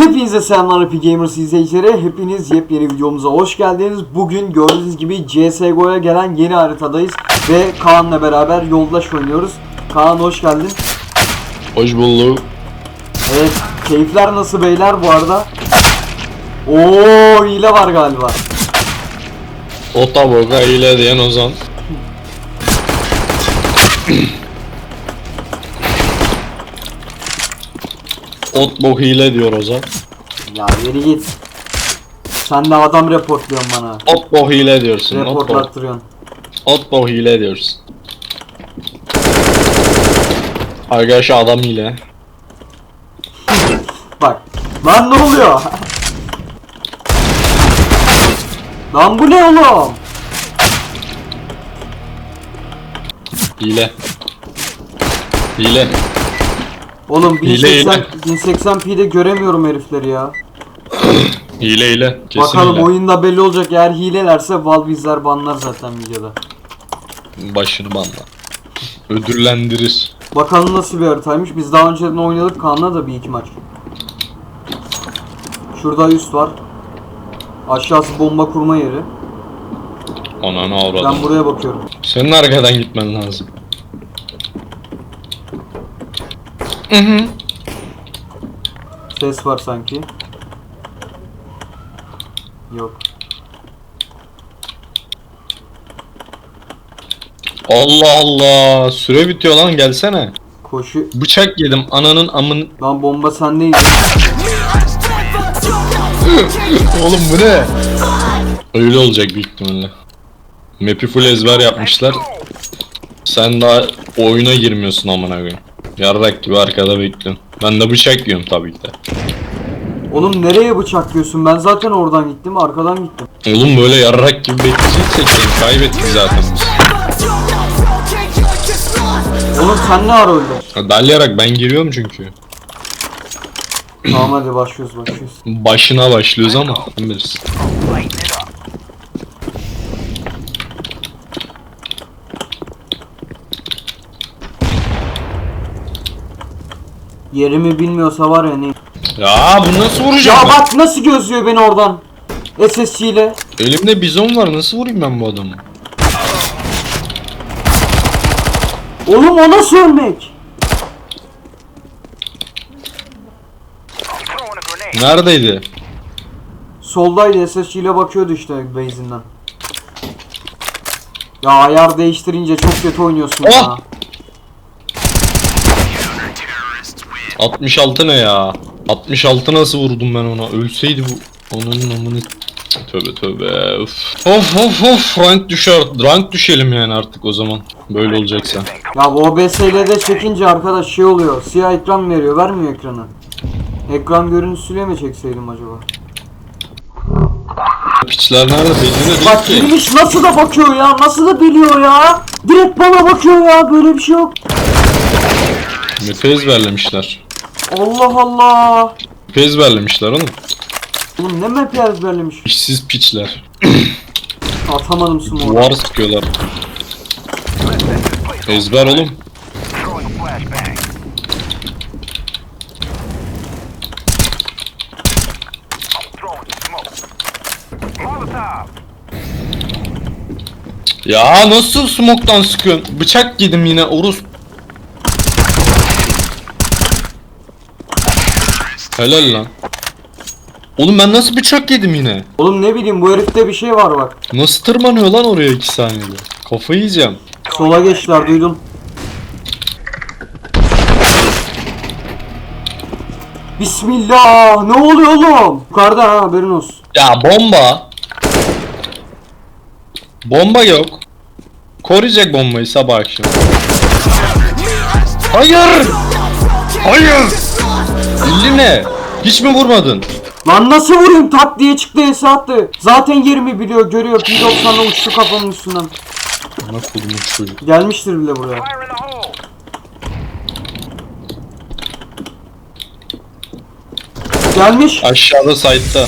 Hepinize selamlar Happy Gamers izleyicileri. Hepiniz yepyeni videomuza hoş geldiniz. Bugün gördüğünüz gibi CSGO'ya gelen yeni haritadayız. Ve Kaan'la beraber yoldaş oynuyoruz. Kaan hoş geldin. Hoş bulduk. Evet, keyifler nasıl beyler bu arada? Oo, hile var galiba. Otaboga ile diyen Ozan. Otbog hile diyor Ozan. Ya yeri git. Sen de adam reportluyorsun bana. Otbog hile diyorsun. Otbog. Reportlattırıyorsun. Otbog hile diyorsun. Arkadaş adam hile. Bak. Lan ne oluyor? Lan bu ne oğlum? Hile. Hile. Oğlum Hile, 1080 1080p'de göremiyorum herifleri ya. Hile hile. Kesin Bakalım hile. oyunda belli olacak eğer hilelerse Valve izler banlar zaten videoda. Başını banla. Ödüllendirir. Bakalım nasıl bir haritaymış. Biz daha önceden oynadık Kaan'la da bir iki maç. Şurada üst var. Aşağısı bomba kurma yeri. Ananı Ben avradım. buraya bakıyorum. Senin arkadan gitmen lazım. Hı hı. Ses var sanki. Yok. Allah Allah. Süre bitiyor lan gelsene. Koşu. Bıçak yedim ananın amın. Lan bomba sendeydi. Oğlum bu ne? Öyle olacak büyük ihtimalle. Map'i full ezber yapmışlar. Sen daha oyuna girmiyorsun amına koyayım. Yarrak gibi arkada bekliyorsun. Ben de bıçak yiyorum tabii ki de. Oğlum nereye bıçaklıyorsun? Ben zaten oradan gittim, arkadan gittim. Oğlum böyle yarrak gibi bekleyeceksek seni kaybettik zaten biz. Oğlum sen ne ara öldün? Dalyarak ben giriyorum çünkü. tamam hadi başlıyoruz başlıyoruz. Başına başlıyoruz ama sen bilirsin. Yerimi bilmiyorsa var ya ne? Ya bu nasıl vuracağım Ya ben? bak nasıl gözlüyor beni oradan. SSC ile. Elimde bizon var nasıl vurayım ben bu adamı? Oğlum o nasıl ölmek? Neredeydi? Soldaydı SSC ile bakıyordu işte base'inden. Ya ayar değiştirince çok kötü oynuyorsun ya. Oh! 66 ne ya? 66 nasıl vurdum ben ona? Ölseydi bu. Onun amını... Tövbe tövbe. Of of of, of. rank düşer. Rank düşelim yani artık o zaman. Böyle olacaksa. Ya bu OBS ile de çekince arkadaş şey oluyor. Siyah ekran veriyor. Vermiyor ekranı. Ekran görüntüsüyle mi çekseydim acaba? Piçler nerede belli de Bak değil ki. nasıl da bakıyor ya? Nasıl da biliyor ya? Direkt bana bakıyor ya. Böyle bir şey yok. Map'i ezberlemişler. Allah Allah. Map'i ezberlemişler oğlum. Oğlum ne map ezberlemiş? İşsiz piçler. Atamadım smoke. Duvar sıkıyorlar. Ezber oğlum. Ya nasıl smoke'tan sıkıyorsun? Bıçak yedim yine Urus. Helal lan. Oğlum ben nasıl bıçak yedim yine? Oğlum ne bileyim bu herifte bir şey var bak. Nasıl tırmanıyor lan oraya 2 saniyede? Kafayı yiyeceğim. Sola geçtiler duydum. Bismillah. Ne oluyor oğlum? Yukarıda ha haberin olsun. Ya bomba. Bomba yok. Koruyacak bombayı sabah akşam. Hayır! Hayır! Bildi ne? Hiç mi vurmadın? Lan nasıl vurayım? Tak diye çıktı ese attı. Zaten yerimi biliyor görüyor. P90'la uçtu kafamın üstünden. Ana kodumun çocuk. Gelmiştir bile buraya. Gelmiş. Aşağıda site'da.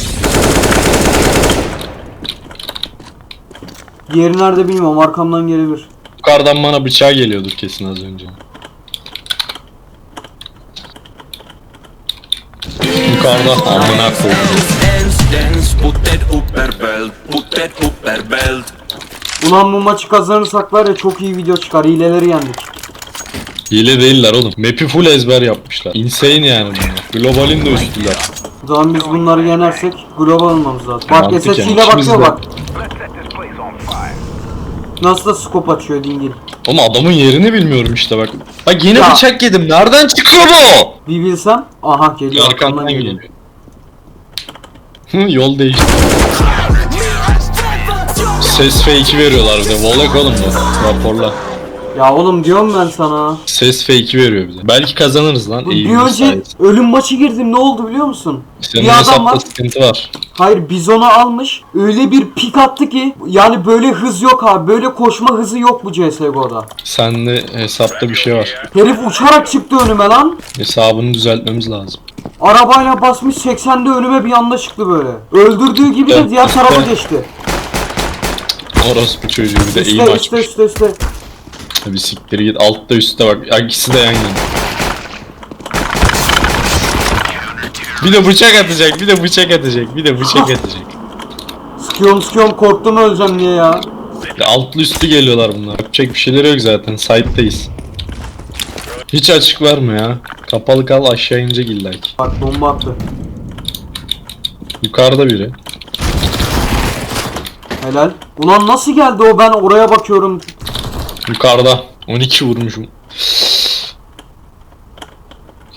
Diğeri nerede bilmiyorum. Arkamdan gelebilir. Yukarıdan bana bıçağı geliyordur kesin az önce. Yukarıda amına koyayım. Dance, dance, put that upper belt, put that upper belt. Ulan bu maçı kazanırsak var ya çok iyi video çıkar. Hileleri yendik. Hile değiller oğlum. Map'i full ezber yapmışlar. Insane yani bunlar. Globalin de üstüler. O zaman biz bunları yenersek global olmamız lazım. Bak Mantıken ikimiz bakıyor de. bak. Nasıl da scope açıyor dingil. Oğlum adamın yerini bilmiyorum işte bak. Bak yeni Ya. bıçak yedim. Nereden çıkıyor bu? Bir bilsem. Aha geliyor arkamdan geliyor. Hı, Yol değişti. Ses fake'i veriyorlar bir de. Volek oğlum bu. Raporla. Ya oğlum diyorum ben sana. Ses fake'i veriyor bize. Belki kazanırız lan. Bu bir önce sayesinde. ölüm maçı girdim ne oldu biliyor musun? Senin bir adam hesapta var. sıkıntı var. Hayır bizonu almış. Öyle bir pik attı ki yani böyle hız yok abi. Böyle koşma hızı yok bu CSGO'da. Sende hesapta bir şey var. Herif uçarak çıktı önüme lan. Hesabını düzeltmemiz lazım. Arabayla basmış 80'de önüme bir anda çıktı böyle. Öldürdüğü gibi de diğer tarafa işte. geçti. Orospu çocuğu bir de eğim Üste açmış. üste üste üste. Bir siktir git. Altta üstte bak. İkisi de yan yana. Bir de bıçak atacak, bir de bıçak atacak, bir de bıçak atacak. Sıkıyorum sıkıyorum korktum öleceğim diye ya. Ya altlı üstü geliyorlar bunlar. Yapacak bir şeyleri yok zaten. Side'dayız. Hiç açık verme ya. Kapalı kal aşağı inecek illaki. Bak bomba attı. Yukarıda biri. Helal. Ulan nasıl geldi o ben oraya bakıyorum. Yukarıda. 12 vurmuşum.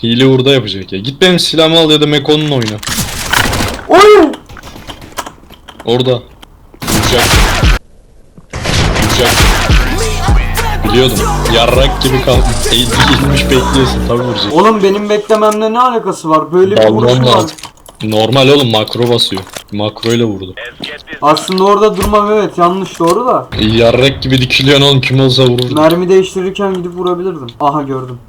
Hile burada yapacak ya. Git benim silahımı al ya da Meko'nun oyna. Oy! Orada. Vuracak. Vuracak. Biliyordum. Yarrak gibi kalmış. Eğilmiş bekliyorsun tabi vuracak. Oğlum benim beklememle ne alakası var? Böyle bir vuruşu var. lazım. Normal oğlum makro basıyor. Makro ile vurdu. Aslında orada durmam evet yanlış doğru da. Yarrak gibi dikiliyorsun oğlum kim olsa vururdu. Mermi değiştirirken gidip vurabilirdim. Aha gördüm.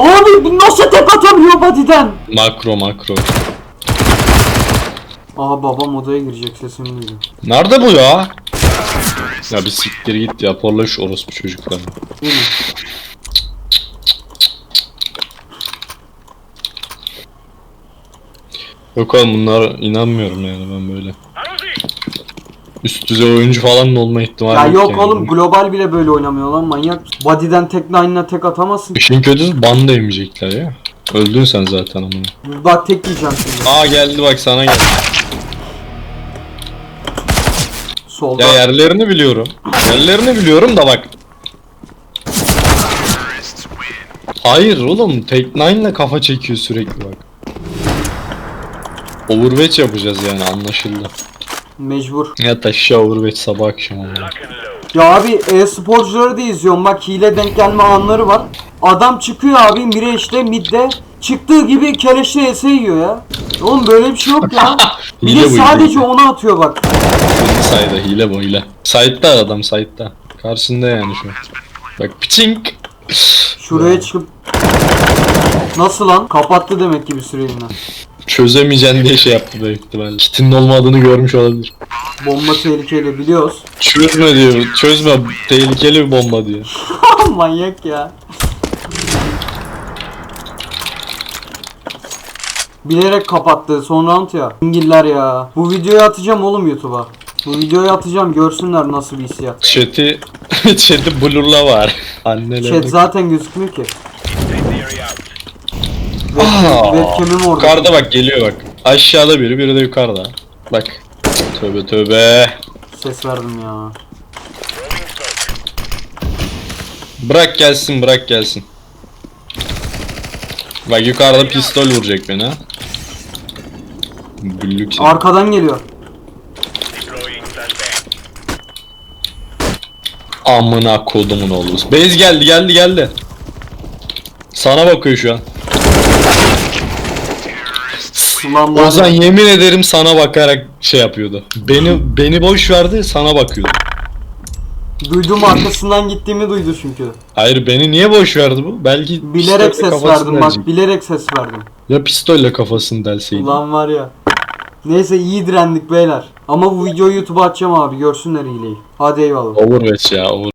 Abi bu nasıl tek atabiliyor body'den? Makro makro. Aha babam odaya girecek sesimi duydu. Nerede bu ya? Ya bir siktir git ya porla şu orospu çocuklarını. Değil mi? Yok oğlum bunlara inanmıyorum yani ben böyle. Üst düzey oyuncu falan da olma ihtimali Ya yok yani. oğlum global bile böyle oynamıyor lan manyak. Body'den tek nine'la tek atamazsın. İşin kötüsü ban da yemeyecekler ya. Öldün sen zaten amına. Bak tek yiyeceğim şimdi. Aa geldi bak sana geldi. Solda. Ya yerlerini biliyorum. Yerlerini biliyorum da bak. Hayır oğlum 9 ile kafa çekiyor sürekli bak. Overwatch yapacağız yani anlaşıldı. Mecbur. Ya taşı Overwatch sabah akşam ama. Ya abi e-sporcuları da izliyorum. Bak hile denk gelme anları var. Adam çıkıyor abi mire işte midde. Çıktığı gibi keleşle ese yiyor ya. Oğlum böyle bir şey yok ya. Bir Hile de bu, hile. sadece onu atıyor bak. Sayda hile bu hile. Side'da adam side'da. Karşında yani şu an. Bak piçink. Şuraya çıkıp Nasıl lan? Kapattı demek ki bir süreliğine. Çözemeyeceksin diye şey yaptı büyük ihtimalle. Kitinin olmadığını görmüş olabilir. Bomba tehlikeli biliyoruz. Çözme diyor. Çözme. Tehlikeli bir bomba diyor. Manyak ya. Bilerek kapattı son round ya. İngiller ya. Bu videoyu atacağım oğlum YouTube'a. Bu videoyu atacağım görsünler nasıl bir hissiyat. Chat'i chat'i blurla var. Anneler. Chat zaten gözükmüyor ki. Webcam'im orada. Yukarıda bak geliyor bak. Aşağıda biri, biri de yukarıda. Bak. Tövbe tövbe. Ses verdim ya. Bırak gelsin, bırak gelsin. Bak yukarıda pistol vuracak beni ha. Arkadan geliyor. Amına kodumun oğlu. Base geldi, geldi, geldi. Sana bakıyor şu an. Ulan var Ozan ya, yemin ederim sana bakarak şey yapıyordu. Beni beni boş verdi, sana bakıyordu. duydum arkasından gittiğimi duydu çünkü. Hayır beni niye boş verdi bu? Belki Bilerek pistolle ses kafasını verdim bak delecek. bilerek ses verdim. Ya pistolle kafasını delseydi. Ulan var ya. Neyse iyi direndik beyler. Ama bu videoyu YouTube'a atacağım abi görsünler hileyi. Hadi eyvallah. Overwatch ya, over.